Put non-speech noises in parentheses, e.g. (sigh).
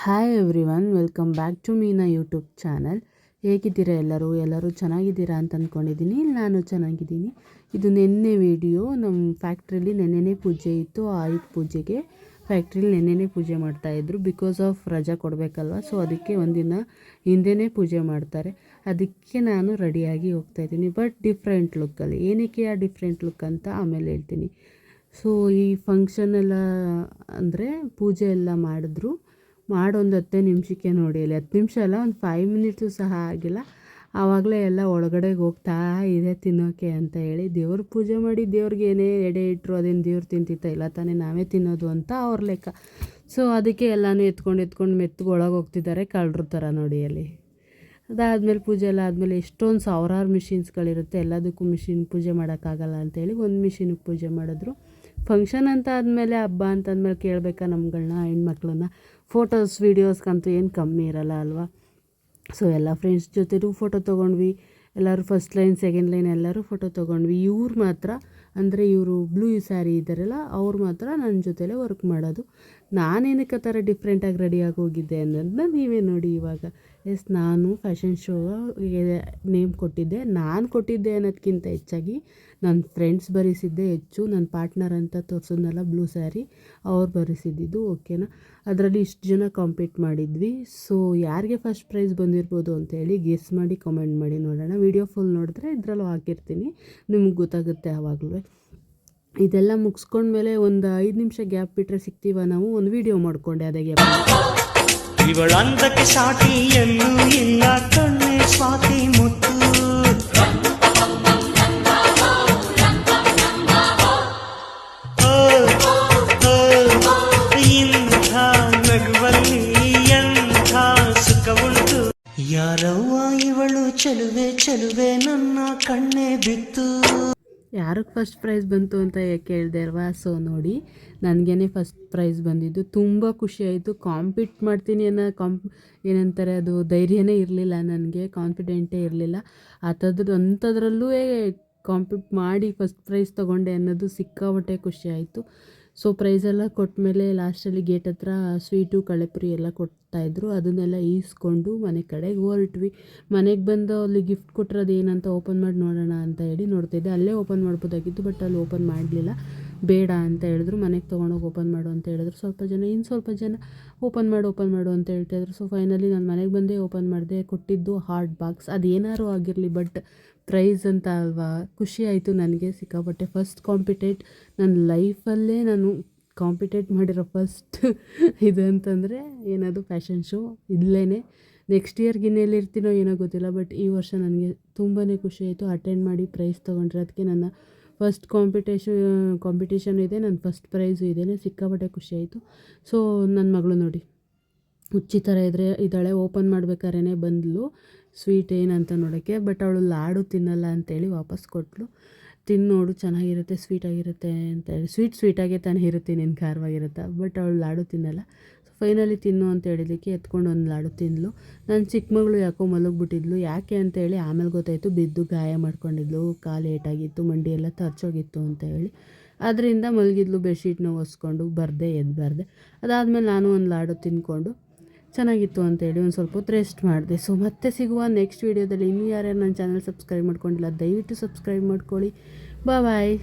Hi everyone welcome back to Meena YouTube channel ಹೇಗಿದ್ದೀರಾ ಎಲ್ಲರೂ? ಎಲ್ಲರೂ ಚೆನ್ನಾಗಿದ್ದೀರಾ ಅಂತ ಅಂದ್ಕೊಂಡಿದ್ದೀನಿ ನಾನು ಚೆನ್ನಾಗಿದ್ದೀನಿ. ಇದು ನಿನ್ನೆ ವಿಡಿಯೋ ನಮ್ಮ ಫ್ಯಾಕ್ಟ್ರಿಲಿ ನೆನ್ನೆನೇ ಪೂಜೆ ಇತ್ತು. ಆಯುಧ ಪೂಜೆಗೆ ಫ್ಯಾಕ್ಟ್ರಿಲಿ ನೆನ್ನೆನೇ ಪೂಜೆ ಮಾಡ್ತಾಯಿದ್ರು ಬಿಕಾಸ್ ಆಫ್ ರಜಾ ಕೊಡಬೇಕಲ್ವ? ಸೊ ಅದಕ್ಕೆ ಒಂದಿನ ಹಿಂದೆನೇ ಪೂಜೆ ಮಾಡ್ತಾರೆ. ಅದಕ್ಕೆ ನಾನು ರೆಡಿಯಾಗಿ ಹೋಗ್ತಾಯಿದ್ದೀನಿ ಬಟ್ ಡಿಫ್ರೆಂಟ್ ಲುಕ್ಕಲ್ಲಿ ಏನಕ್ಕೆ ಆ ಡಿಫ್ರೆಂಟ್ ಲುಕ್ ಅಂತ ಆಮೇಲೆ ಹೇಳ್ತೀನಿ. ಸೊ ಈ ಫಂಕ್ಷನ್ ಎಲ್ಲ ಅಂದರೆ ಪೂಜೆ ಎಲ್ಲ ಮಾಡಿದ್ರು. ಮಾಡೊಂದು ಹತ್ತೇ ನಿಮಿಷಕ್ಕೆ ನೋಡಿ ಅಲ್ಲಿ. ಹತ್ತು ನಿಮಿಷ ಅಲ್ಲ, ಒಂದು ಫೈವ್ ಮಿನಿಟ್ಸು ಸಹ ಆಗಿಲ್ಲ. ಆವಾಗಲೇ ಎಲ್ಲ ಒಳಗಡೆಗೆ ಹೋಗ್ತಾ ಇದೆ ತಿನ್ನೋಕೆ ಅಂತ ಹೇಳಿ. ದೇವ್ರ ಪೂಜೆ ಮಾಡಿ ದೇವ್ರಿಗೆ ಏನೇ ಎಡೆ ಇಟ್ಟರು ಅದೇನು ದೇವ್ರು ತಿಂತಿತ್ತ ಇಲ್ಲ ತಾನೇ, ನಾವೇ ತಿನ್ನೋದು ಅಂತ ಅವ್ರ ಲೆಕ್ಕ. ಸೊ ಅದಕ್ಕೆ ಎಲ್ಲನೂ ಎತ್ಕೊಂಡು ಎತ್ಕೊಂಡು ಮೆತ್ತಗೆ ಒಳಗೆ ಹೋಗ್ತಿದ್ದಾರೆ ಕಳ್ಳರು ಥರ ನೋಡಿ ಅಲ್ಲಿ. ಅದಾದಮೇಲೆ ಪೂಜೆ ಎಲ್ಲ ಆದಮೇಲೆ ಎಷ್ಟೊಂದು ಸಾವಿರಾರು ಮಿಷಿನ್ಸ್ಗಳಿರುತ್ತೆ ಎಲ್ಲದಕ್ಕೂ ಮಿಷಿನ್ ಪೂಜೆ ಮಾಡೋಕ್ಕಾಗಲ್ಲ ಅಂತೇಳಿ ಒಂದು ಮಿಷಿನಿಗೆ ಪೂಜೆ ಮಾಡಿದ್ರು. ಫಂಕ್ಷನ್ ಅಂತ ಆದಮೇಲೆ ಹಬ್ಬ ಅಂತಂದಮೇಲೆ ಕೇಳಬೇಕಾ ನಮ್ಗಳನ್ನ ಹೆಣ್ಮಕ್ಳನ್ನ? ಫೋಟೋಸ್ ವೀಡಿಯೋಸ್ಗಂತೂ ಏನು ಕಮ್ಮಿ ಇರಲ್ಲ ಅಲ್ವಾ? ಸೊ ಎಲ್ಲ ಫ್ರೆಂಡ್ಸ್ ಜೊತೆಗೂ ಫೋಟೋ ತೊಗೊಂಡ್ವಿ. ಎಲ್ಲರೂ ಫಸ್ಟ್ ಲೈನ್ ಸೆಕೆಂಡ್ ಲೈನ್ ಎಲ್ಲರೂ ಫೋಟೋ ತೊಗೊಂಡ್ವಿ. ಇವ್ರು ಮಾತ್ರ, ಅಂದರೆ ಇವರು ಬ್ಲೂ ಸ್ಯಾರಿ ಇದ್ದಾರಲ್ಲ, ಅವ್ರು ಮಾತ್ರ ನನ್ನ ಜೊತೆಲೇ ವರ್ಕ್ ಮಾಡೋದು. ನಾನೇನಕ್ಕೆ ಆ ಥರ ಡಿಫ್ರೆಂಟಾಗಿ ರೆಡಿಯಾಗಿ ಹೋಗಿದ್ದೆ ಅನ್ನೋದನ್ನ ನೀವೇ ನೋಡಿ ಇವಾಗ. ಎಸ್ ನಾನು ಫ್ಯಾಷನ್ ಶೋಗೆ ನೇಮ್ ಕೊಟ್ಟಿದ್ದೆ. ನಾನು ಕೊಟ್ಟಿದ್ದೆ ಅನ್ನೋದಕ್ಕಿಂತ ಹೆಚ್ಚಾಗಿ ನನ್ನ ಫ್ರೆಂಡ್ಸ್ ಬರೆಸಿದ್ದೆ ಹೆಚ್ಚು. ನನ್ನ ಪಾರ್ಟ್ನರ್ ಅಂತ ತೋರಿಸೋದ್ನಲ್ಲ ಬ್ಲೂ ಸ್ಯಾರಿ ಅವ್ರು ಬರೆಸಿದ್ದಿದ್ದು ಓಕೆನಾ ಅದರಲ್ಲಿ ಇಷ್ಟು ಜನ ಕಾಂಪೀಟ್ ಮಾಡಿದ್ವಿ. ಸೊ ಯಾರಿಗೆ ಫಸ್ಟ್ ಪ್ರೈಸ್ ಬಂದಿರ್ಬೋದು ಅಂತೇಳಿ ಗೆಸ್ ಮಾಡಿ ಕಮೆಂಟ್ ಮಾಡಿ ನೋಡೋಣ. ವಿಡಿಯೋ ಫುಲ್ ನೋಡಿದ್ರೆ ಇದರಲ್ಲೂ ಹಾಕಿರ್ತೀನಿ. ನಿಮ್ಗೆ ಗೊತ್ತಾಗುತ್ತೆ ಆವಾಗಲೂ. ಇದೆಲ್ಲ ಮುಗಿಸ್ಕೊಂಡ್ಮೇಲೆ ಒಂದು ಐದು ನಿಮಿಷ ಗ್ಯಾಪ್ ಬಿಟ್ಟರೆ ಸಿಗ್ತೀವ ನಾವು? ಒಂದು ವಿಡಿಯೋ ಮಾಡಿಕೊಂಡೆ ಅದೇ ಗ್ಯಾಪ್. ಇವಳಂದಕ್ಕೆ ಸಾಟಿ ಎಲ್ಲೂ ಇಲ್ಲ, ಕಣ್ಣೆ ಸ್ವಾತಿ ಮುತ್ತು. ಇಂಥ ನಗುವಲ್ಲಿ ಎಂಥ ಸುಖವುಂಟು ಯಾರವ್ವ ಇವಳು, ಚಲುವೆ ಚಲುವೆ ನನ್ನ ಕಣ್ಣೆ ಬಿತ್ತು. ಯಾರಿಗೆ ಫಸ್ಟ್ ಪ್ರೈಸ್ ಬಂತು ಅಂತ ಕೇಳಿದೆ ಅಲ್ವಾ? ಸೊ ನೋಡಿ, ನನಗೇನೆ ಫಸ್ಟ್ ಪ್ರೈಸ್ ಬಂದಿದ್ದು. ತುಂಬ ಖುಷಿ ಆಯಿತು. ಕಾಂಪೀಟ್ ಮಾಡ್ತೀನಿ ಅನ್ನೋ ಕಾಂಪ್ ಏನಂತಾರೆ, ಅದು ಧೈರ್ಯನೇ ಇರಲಿಲ್ಲ ನನಗೆ. ಕಾನ್ಫಿಡೆಂಟೇ ಇರಲಿಲ್ಲ. ಅಂಥದ್ದು ಅಂಥದ್ರಲ್ಲೂ ಕಾಂಪಿಟ್ ಮಾಡಿ ಫಸ್ಟ್ ಪ್ರೈಸ್ ತೊಗೊಂಡೆ ಅನ್ನೋದು ಸಿಕ್ಕಾಪಟ್ಟೆ ಖುಷಿ ಆಯಿತು. ಸೊ ಪ್ರೈಸೆಲ್ಲ ಕೊಟ್ಟಮೇಲೆ ಲಾಸ್ಟಲ್ಲಿ ಗೇಟ್ ಹತ್ರ ಸ್ವೀಟು ಕಳೆಪುರಿ ಎಲ್ಲ ಕೊಡ್ತಾಯಿದ್ರು ಅದನ್ನೆಲ್ಲ ಈಸ್ಕೊಂಡು ಮನೆ ಕಡೆಗೆ ಹೊರಟ್ವಿ. ಮನೆಗೆ ಬಂದು ಅಲ್ಲಿ ಗಿಫ್ಟ್ ಕೊಟ್ಟಿರೋದು ಏನಂತ ಓಪನ್ ಮಾಡಿ ನೋಡೋಣ ಅಂತ ಹೇಳಿ ನೋಡ್ತಿದ್ದೆ ಅಲ್ಲೇ ಓಪನ್ ಮಾಡ್ಬೋದಾಗಿತ್ತು ಬಟ್ ಅಲ್ಲಿ ಓಪನ್ ಮಾಡಲಿಲ್ಲ. ಬೇಡ ಅಂತ ಹೇಳಿದ್ರು, ಮನೆಗೆ ತೊಗೊಂಡೋಗಿ ಓಪನ್ ಮಾಡು ಅಂತ ಹೇಳಿದ್ರು. ಸ್ವಲ್ಪ ಜನ ಇನ್ನು ಸ್ವಲ್ಪ ಜನ ಓಪನ್ ಮಾಡು ಓಪನ್ ಮಾಡು ಅಂತ ಹೇಳ್ತಾಯಿದ್ರು ಸೊ ಫೈನಲಿ ನಾನು ಮನೆಗೆ ಬಂದೇ ಓಪನ್ ಮಾಡಿದೆ, ಕೊಟ್ಟಿದ್ದು ಹಾರ್ಟ್ ಬಾಕ್ಸ್ ಅದು ಏನಾರು ಆಗಿರಲಿ ಬಟ್ ಪ್ರೈಸ್ ಅಂತ ಅಲ್ವಾ? ಖುಷಿ ಆಯಿತು ನನಗೆ, ಸಿಕ್ಕಾಪಟ್ಟೆ. ಫಸ್ಟ್ ಕಾಂಪಿಟೇಟ್ ನನ್ನ ಲೈಫಲ್ಲೇ ನಾನು ಕಾಂಪಿಟೇಟ್ ಮಾಡಿರೋ ಫಸ್ಟ್ (laughs) ಇದು ಅಂತಂದರೆ ಏನದು ಫ್ಯಾಷನ್ ಶೋ ಇಲ್ಲೇ ನೆಕ್ಸ್ಟ್ ಇಯರ್ಗೆ ಇನ್ನೆಲ್ಲಿರ್ತೀನೋ ಏನೋ ಗೊತ್ತಿಲ್ಲ ಬಟ್ ಈ ವರ್ಷ ನನಗೆ ತುಂಬಾ ಖುಷಿ ಆಯಿತು. ಅಟೆಂಡ್ ಮಾಡಿ ಪ್ರೈಸ್ ತೊಗೊಂಡ್ರೆ, ಅದಕ್ಕೆ ನನ್ನ ಫಸ್ಟ್ ಕಾಂಪಿಟೇಷ ಕಾಂಪಿಟೇಷನ್ ಇದೆ ನನ್ನ ಫಸ್ಟ್ ಪ್ರೈಸು ಇದೆ ಸಿಕ್ಕಾಪಟ್ಟೆ ಖುಷಿ ಆಯಿತು. ಸೊ ನನ್ನ ಮಗಳು ನೋಡಿ, ಹುಚ್ಚಿ ಥರ ಇದ್ದರೆ ಇದ್ದಾಳೆ ಓಪನ್ ಮಾಡ್ಬೇಕಾದ್ರೇ ಬಂದಳು ಸ್ವೀಟ್ ಏನಂತ ನೋಡೋಕ್ಕೆ ಬಟ್ ಅವಳು ಲಾಡು ತಿನ್ನಲ್ಲ ಅಂತೇಳಿ ವಾಪಸ್ ಕೊಟ್ಟಳು ತಿನ್ನು ನೋಡು, ಚೆನ್ನಾಗಿರುತ್ತೆ ಸ್ವೀಟಾಗಿರುತ್ತೆ ಅಂತ ಹೇಳಿ ಸ್ವೀಟ್ ಸ್ವೀಟಾಗೆ ತಾನೇ ಇರುತ್ತೆ ನಿನ್ನ ಖಾರವಾಗಿರುತ್ತೆ? ಬಟ್ ಅವಳು ಲಾಡು ತಿನ್ನಲ್ಲ. ಫೈನಲಿ ತಿನ್ನು ಅಂತ ಹೇಳಿದ್ದಕ್ಕೆ ಎತ್ಕೊಂಡು ಒಂದು ಲಾಡು ತಿಂದಳು ನನ್ನ ಚಿಕ್ಕ ಮಗಳು ಯಾಕೋ ಮಲಗಿಬಿಟ್ಟಿದ್ಲು. ಯಾಕೆ ಅಂತೇಳಿ ಆಮೇಲೆ ಗೊತ್ತಾಯಿತು ಬಿದ್ದು ಗಾಯ ಮಾಡ್ಕೊಂಡಿದ್ಲು. ಕಾಲು ಏಟಾಗಿತ್ತು, ಮಂಡಿ ಎಲ್ಲ ತರ್ಚೋಗಿತ್ತು ಅಂತ ಹೇಳಿ. ಅದರಿಂದ ಮಲಗಿದ್ಲು ಬೆಡ್ಶೀಟ್ನ ಒಸ್ಕೊಂಡು ಬರದೆ ಎದ್ದು ಅದಾದಮೇಲೆ ನಾನು ಒಂದು ಲಾಡು ತಿಂದ್ಕೊಂಡು ಚೆನ್ನಾಗಿತ್ತು ಅಂತೇಳಿ ಒಂದು ಸ್ವಲ್ಪ ಹೊತ್ತು ರೆಸ್ಟ್ ಮಾಡಿದೆ. ಸೊ ಮತ್ತೆ ಸಿಗುವ ನೆಕ್ಸ್ಟ್ ವೀಡಿಯೋದಲ್ಲಿ. ಇನ್ನೂ ಯಾರ್ಯಾರು ನನ್ನ ಚಾನಲ್ ಸಬ್ಸ್ಕ್ರೈಬ್ ಮಾಡ್ಕೊಂಡಿಲ್ಲ, ದಯವಿಟ್ಟು ಸಬ್ಸ್ಕ್ರೈಬ್ ಮಾಡ್ಕೊಳ್ಳಿ. ಬಾಯ್